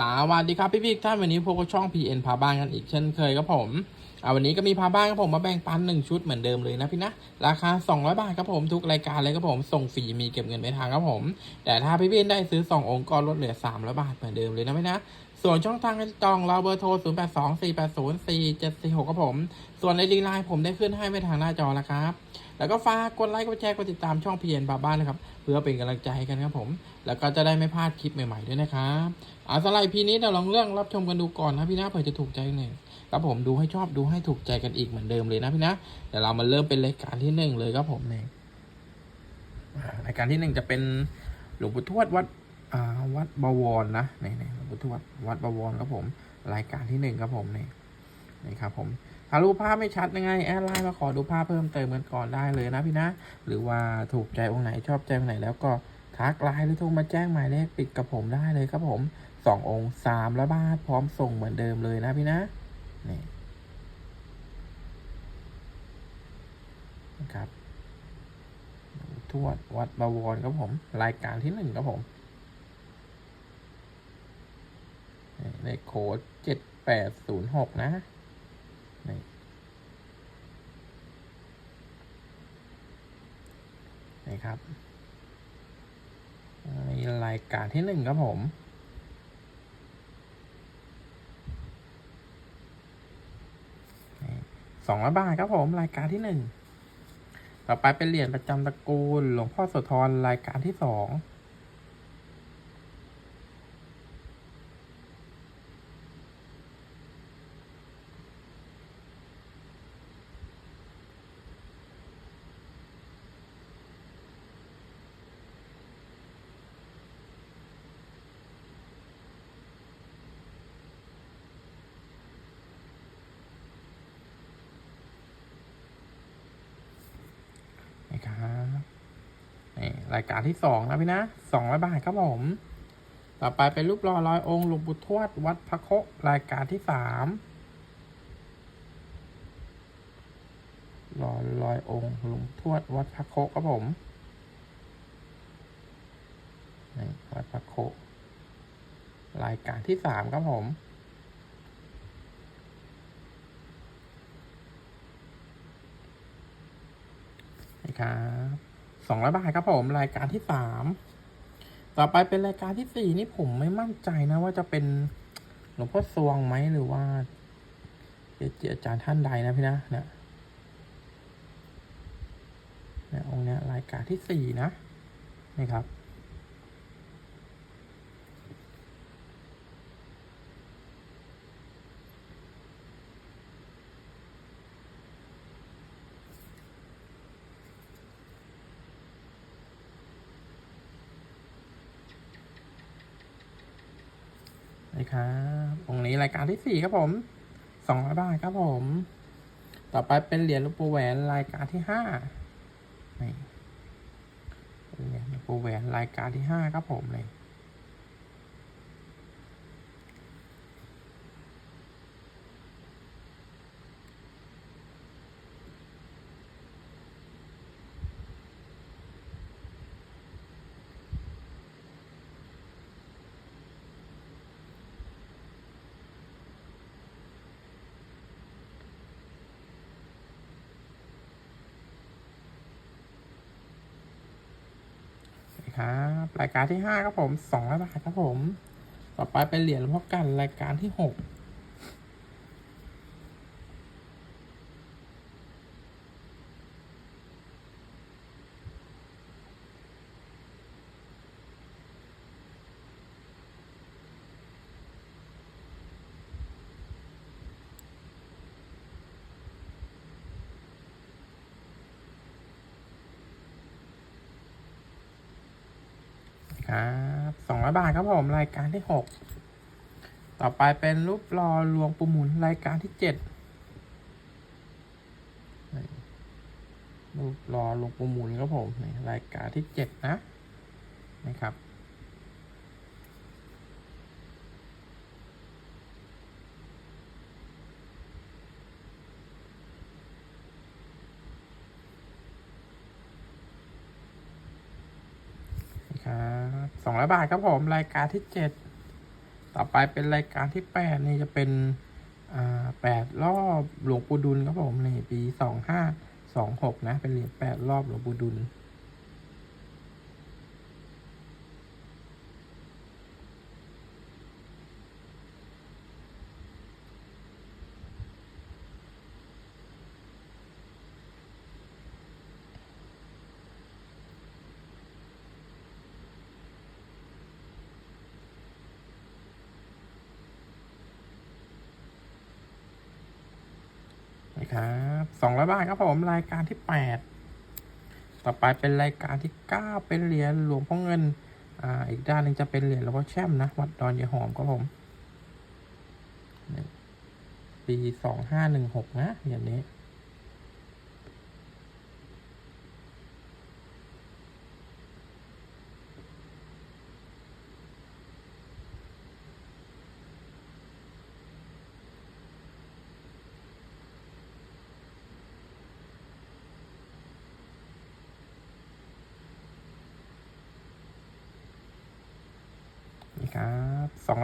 สวัสดีครับพี่พี่ท่านวันนี้พบกับช่อง PN พาบ้านกันอีกเช่นเคยครับผมอ่าวันนี้ก็มีพาบ้านครับผมมาแบ่งปันหนึ่งชุดเหมือนเดิมเลยนะพี่นะราคา 200 บาทครับผมทุกรายการเลยครับผมส่งฟรีมีเก็บเงินไม่ทางครับผม แต่ถ้าพี่พี่ได้ซื้อ 2 องค์ก็ลดเหลือ 300 บาทเหมือนเดิมเลยนะพี่นะส่วนช่องทางการจองเราเบอร์โทร 0 8 2 4 8 0 4 7 4 6ครับผม ส่วนในดีไลน์ผมได้ขึ้นให้ไว้ทางหน้าจอแล้วครับแล้วก็ฝากกดไลค์กดแชร์กดติดตามช่องพีเอ็นบาบ้านนะครับเพื่อเป็นกำลังใจให้กันครับผม แล้วก็จะได้ไม่พลาดคลิปใหม่ๆด้วยนะครับเอาสไลด์พีนี้เราลองเรื่องรับชมกันดูก่อนนะพี่นะเผื่อจะถูกใจหนึ่งครับผมดูให้ชอบดูให้ถูกใจกันอีกเหมือนเดิมเลยนะพี่นะเดี๋ยวเรามาเริ่มเป็นรายการที่หนึ่งเลยครับผมเนี่ยอ่ารายการที่หนึ่งจะเป็นหลวงปู่ทวดวัดอ่าวัดบวรนะนี่นี่หลวงปู่ทวดวัดบวรครับผม รายการที่หนึ่งครับผมนี่นี่ครับผมถ้ารูปภาพไม่ชัดยังไงแอดไลน์มาขอดูภาพเพิ่มเติมกันก่อนได้เลยนะพี่นะ หรือว่าถูกใจองค์ไหนชอบใจองค์ไหนแล้วก็ ทักไลน์หรือโทรมาแจ้งหมายเลขปิดกับผมได้เลยครับผมสององค์สามละบาทพร้อมส่งเหมือนเดิมเลยนะพี่นะนี่นะครับทวดวัดบวรครับผม รายการที่หนึ่งครับผมนี่เลขโค้ดเจ็ดแปดศูนย์หกนะนี่นี่ครับ มีรายการที่หนึ่งครับผม สองร้อยบาทครับผม รายการที่หนึ่ง ต่อไปเป็นเหรียญประจำตระกูล หลวงพ่อโสธรรายการที่สอง นี่ครับนี่ รายการที่สองนะพี่นะสองร้อยบาทครับผม ต่อไปเป็นรูปหล่อร้อยองค์หลวงปู่ทวดวัดพระโครายการที่สามหล่อร้อยองค์หลวงทวดวัดพระโคครับผมนี่วัดพระโครายการที่สามครับผมนี่ครับ สองร้อยบาทครับผมรายการที่สามต่อไปเป็นรายการที่สี่นี่ผมไม่มั่นใจนะ ว่าจะเป็นหลวงพ่อสวงไหมหรือว่าเกจิอาจารย์ท่านใดนะพี่นะเนี่ยเนี่ยองค์เนี้ยรายการที่สี่นะนี่ครับ นี่ครับองค์นี้รายการที่สี่ครับผมสองร้อยบาทครับผม ต่อไปเป็นเหรียญลูกปูแหวนรายการที่ห้านี่เหรียญลวงปูแหวนรายการที่ห้าครับผมเลย ครับรายการที่5ครับผม200บาทครับผม ต่อไปเป็นเหรียญหลวงพ่อกันรายการที่ 6 ครับสองร้อยบาทครับผมรายการที่หกต่อไปเป็นรูปรอลวงปูหมุนรายการที่เจ็ดรูปรอลวงปูหมุนครับผมรายการที่เจ็ดนะนะครับ ครับสองร้อยบาทครับผมรายการที่เจ็ดต่อไปเป็นรายการที่แปดนี่จะเป็นอ่าแปดรอบหลวงปู่ดุลครับผมนี่ปีสองห้าสองหกนะ เป็นเหรียญแปดรอบหลวงปู่ดุล ครับสองร้อยบาทครับผมรายการที่แปดต่อไปเป็นรายการที่เก้าเป็นเหรียญหลวงพ่อเงิน อ่า อีกด้านหนึ่งจะเป็นเหรียญหลวงพ่อแช่มนะ วัดดอนยายหอมครับผมปีสองห้าหนึ่งหกนะเหรียญนี้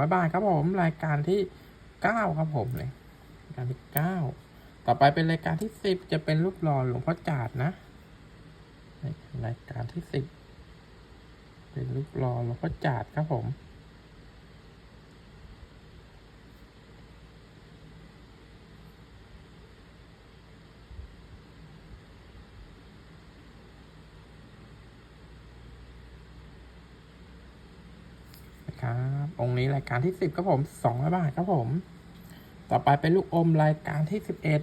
ครับสองร้อยบาทครับผม รายการที่เก้าครับผมเลยรายการที่เก้าต่อไปเป็นรายการที่สิบจะเป็นรูปหล่อหลวงพ่อจาดนะนี่รายการที่สิบเป็นรูปหล่อหลวงพ่อจาดครับผม นะครับ องค์นี้รายการที่สิบครับผมสองร้อยบาทครับผม ต่อไปเป็นลูกอมรายการที่สิบเอ็ด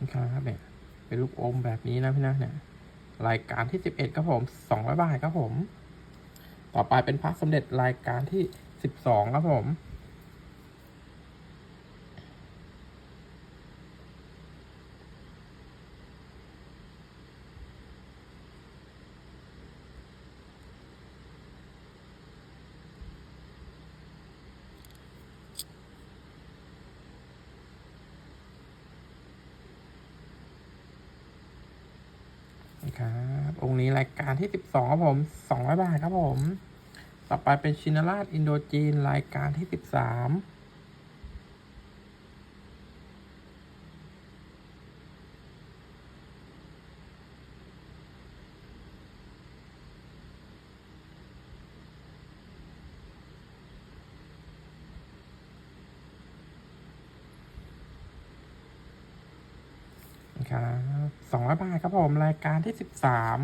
นะครับเนี่ยเป็นลูกอมแบบนี้นะพี่นะเนี่ยรายการที่สิบเอ็ดครับผมสองร้อยบาทครับผม ต่อไปเป็นพระสมเด็จรายการที่สิบสองครับผม ครับ องค์นี้รายการที่สิบสองครับผมสองร้อยบาทครับผม ต่อไปเป็นชินราชอินโดจีนรายการที่สิบสาม นะครับสองร้อยบาทครับผม รายการที่สิบสาม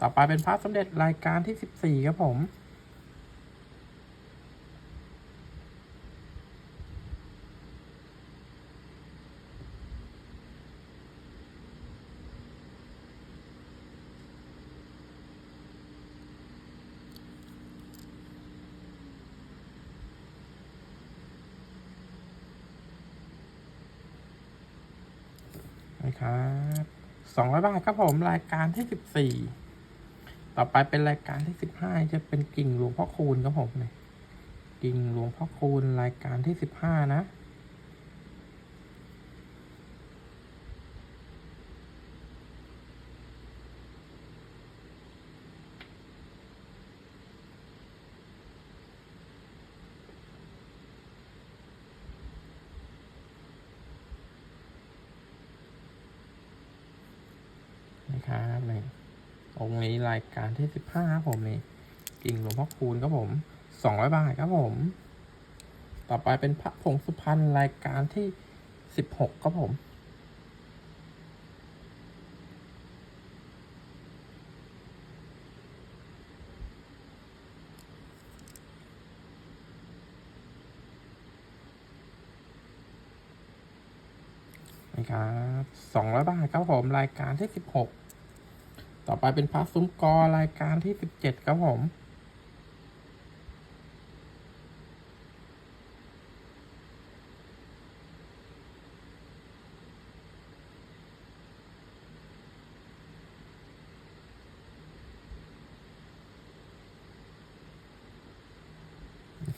ต่อไปเป็นพระสมเด็จรายการที่สิบสี่ครับผม นะครับ สองร้อยบาทครับผมรายการที่สิบสี่ต่อไปเป็นรายการที่สิบห้าจะเป็นกิ่งหลวงพ่อคูณครับผมเนี่ยกิ่งหลวงพ่อคูณรายการที่สิบห้านะ นะครับนี่ นี้รายการที่สิบห้าครับผมนี่กิ่งหลวงพ่อคูณครับผมสองร้อยบาทครับผม ต่อไปเป็นพระผงสุพรรณรายการที่สิบหกครับผมนะครับสองร้อยบาทครับผม รายการที่สิบหก ต่อไปเป็นพระซุ้มกอรายการที่สิบเจ็ดครับผม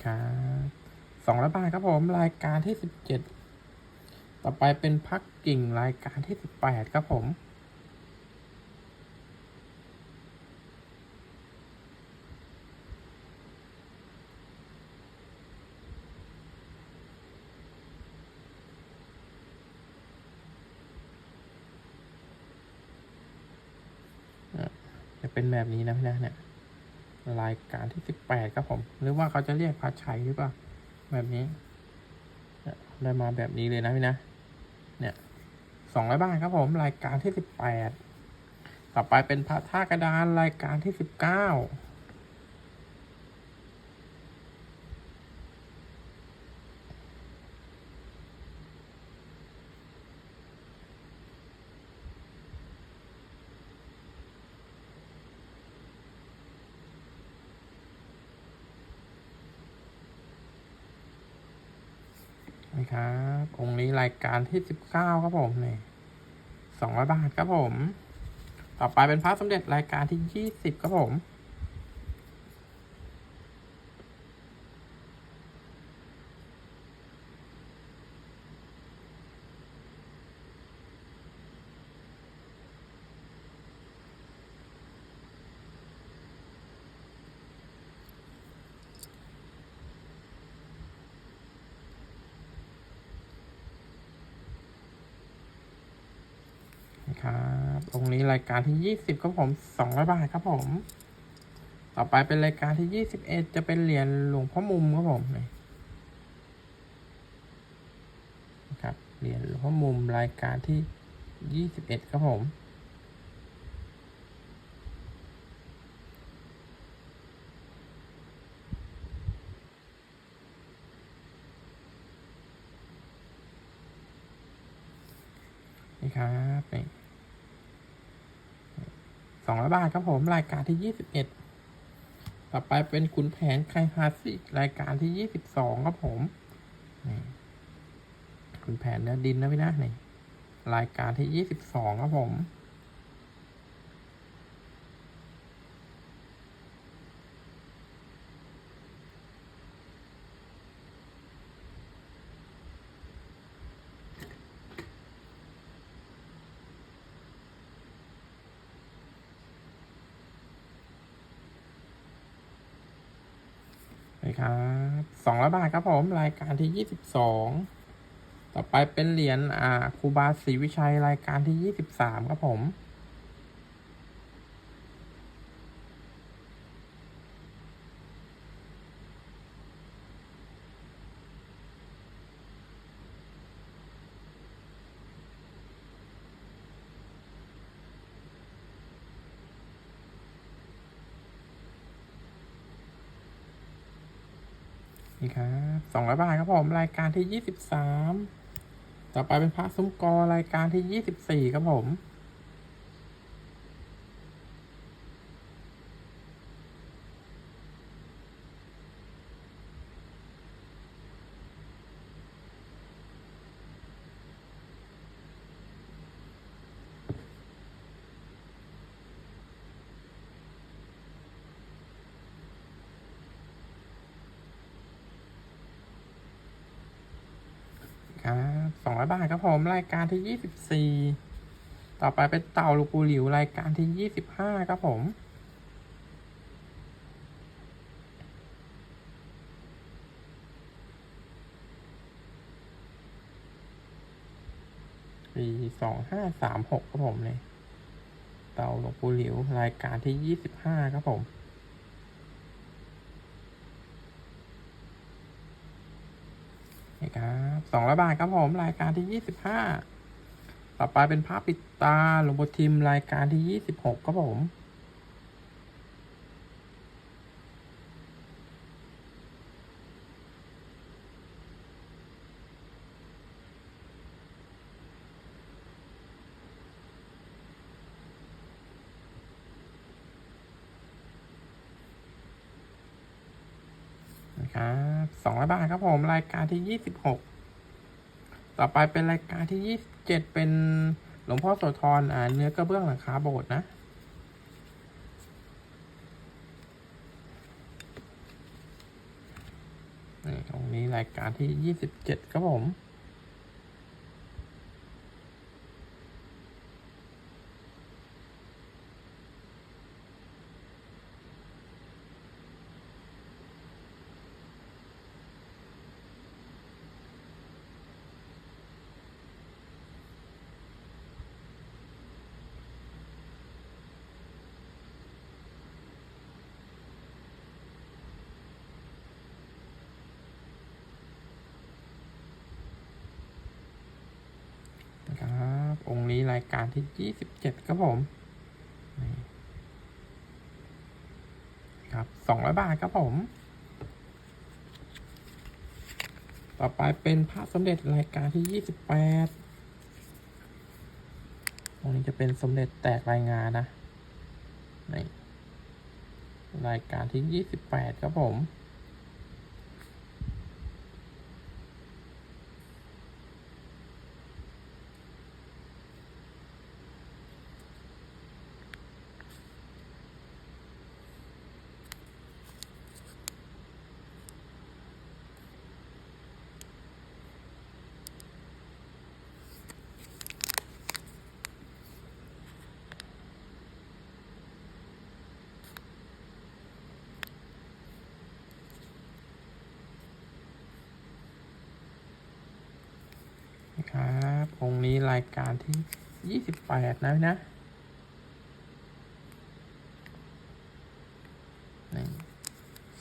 ครับสองร้อยบาทครับผม รายการที่สิบเจ็ด ต่อไปเป็นพักกิ่งรายการที่สิบแปดครับผม แบบนี้นะพี่นะเนี่ยรายการที่สิบแปดครับผม หรือว่าเขาจะเรียกพาชัยหรือเปล่าแบบนี้เนี่ยได้มาแบบนี้เลยนะพี่นะ เนี่ยสองร้อยบาทครับผมรายการที่สิบแปดต่อไปเป็นพระท่ากระดานรายการที่สิบเก้า นะครับ องค์นี้รายการที่สิบเก้าครับผมเนี่ยสองร้อยบาทครับผม ต่อไปเป็นพระสมเด็จรายการที่ยี่สิบครับผม นะครับองค์นี้รายการที่ยี่สิบครับผมสองร้อยบาทครับผม ต่อไปเป็นรายการที่ยี่สิบเอ็ดจะเป็นเหรียญหลวงพ่อมุมครับผมนะครับเหรียญหลวงพ่อมุมรายการที่ยี่สิบเอ็ดครับผม นี่ครับนี่สองร้อยบาทครับผมรายการที่ยี่สิบเอ็ดต่อไปเป็นขุนแผนไคฮาซิรายการที่ยี่สิบสองครับผมนี่ขุนแผนเนื้อดินนะพี่นะนี่รายการที่ยี่สิบสองครับผม นี่ครับ สองร้อยบาทครับผมรายการที่ยี่สิบสองต่อไปเป็นเหรียญอ่าครูบาศรีวิชัยรายการที่ยี่สิบสามครับผม นี่ครับ สองร้อยบาทครับผมรายการที่ยี่สิบสามต่อไปเป็นพระซุ้มกอรายการที่ยี่สิบสี่ครับผม ครับสองร้อยบาทครับผม รายการที่ยี่สิบสี่ต่อไปเป็นเต่าลูกปูหลิวรายการที่ยี่สิบห้าครับผมปีสองห้าสามหกครับผมเลยเต่าหลวงปู่หลิว รายการที่ยี่สิบห้าครับผม นี่ครับ สองร้อยบาทครับผม รายการที่ยี่สิบห้าต่อไปเป็นภาพปิดตาหลวงปู่ทิมรายการที่ยี่สิบหกครับผมนะครับสองร้อยบาทครับผม รายการที่ยี่สิบหก ต่อไปเป็นรายการที่ยี่สิบเจ็ดเป็นหลวงพ่อโสธรอ่าเนื้อกระเบื้องหลังคาโบสถ์นะ นี่ตรงนี้นี้รายการที่ยี่สิบเจ็ดครับผม ครับองค์นี้ รายการที่ยี่สิบเจ็ดครับผมครับสองร้อยบาทครับผม ต่อไปเป็นพระสมเด็จรายการที่ยี่สิบแปดองนี้จะเป็นสมเด็จแตกรายงานนะนี่รายการที่ยี่สิบแปดครับผม ครับองนี้รายการที่ยี่สิบแปดนะนะ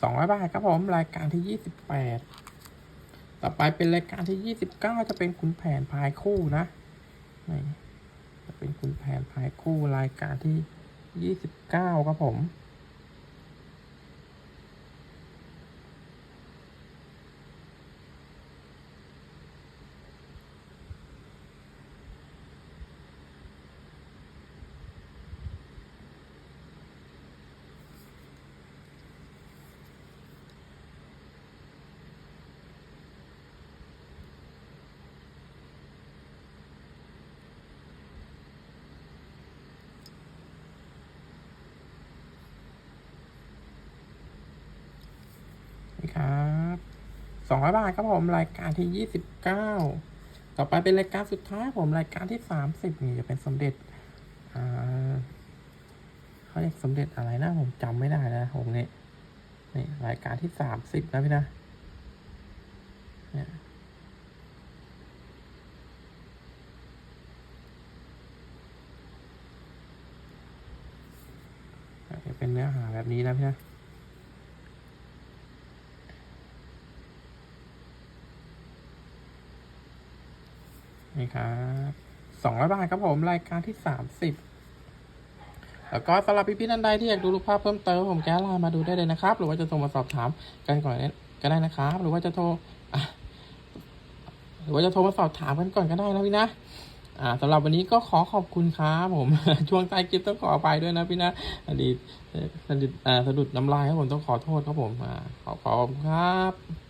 สองร้อยบาทครับผม รายการที่ยี่สิบแปดต่อไปเป็นรายการที่ยี่สิบเก้าจะเป็นขุนแผนพายคู่นะนี่จะเป็นขุนแผนพายคู่รายการที่ยี่สิบเก้าครับผม นี่ครับสองร้อยบาทครับผมรายการที่ยี่สิบเก้าต่อไปเป็นรายการสุดท้ายผมรายการที่สามสิบนี่จะเป็นสมเด็จอ่าเขาเรียกสมเด็จอะไรนะผมจำไม่ได้นะผมเนี่ยนี่รายการที่สามสิบนะพี่นะเนี่ยจะเป็นเนื้อหาแบบนี้นะพี่นะ นี่ครับสองร้อยบาทครับผมรายการที่สามสิบแล้วก็สำหรับพี่ๆท่านใดที่อยากดูรูปภาพเพิ่มเติมผมแก้ไลน์มาดูได้เลยนะครับ หรือว่าจะโทรมาสอบถามกันก่อนก็ได้นะครับ หรือว่าจะโทรหรือว่าจะโทรมาสอบถามกันก่อนก็ได้นะพี่นะอ่าสำหรับวันนี้ก็ขอขอบคุณครับผม ช่วงใต้คลิปต้องขออภัยด้วยนะพี่นะอดีตสะดุดอ่าสะดุดน้ำลายครับผมต้องขอโทษครับผมอ่าขอขอบคุณครับ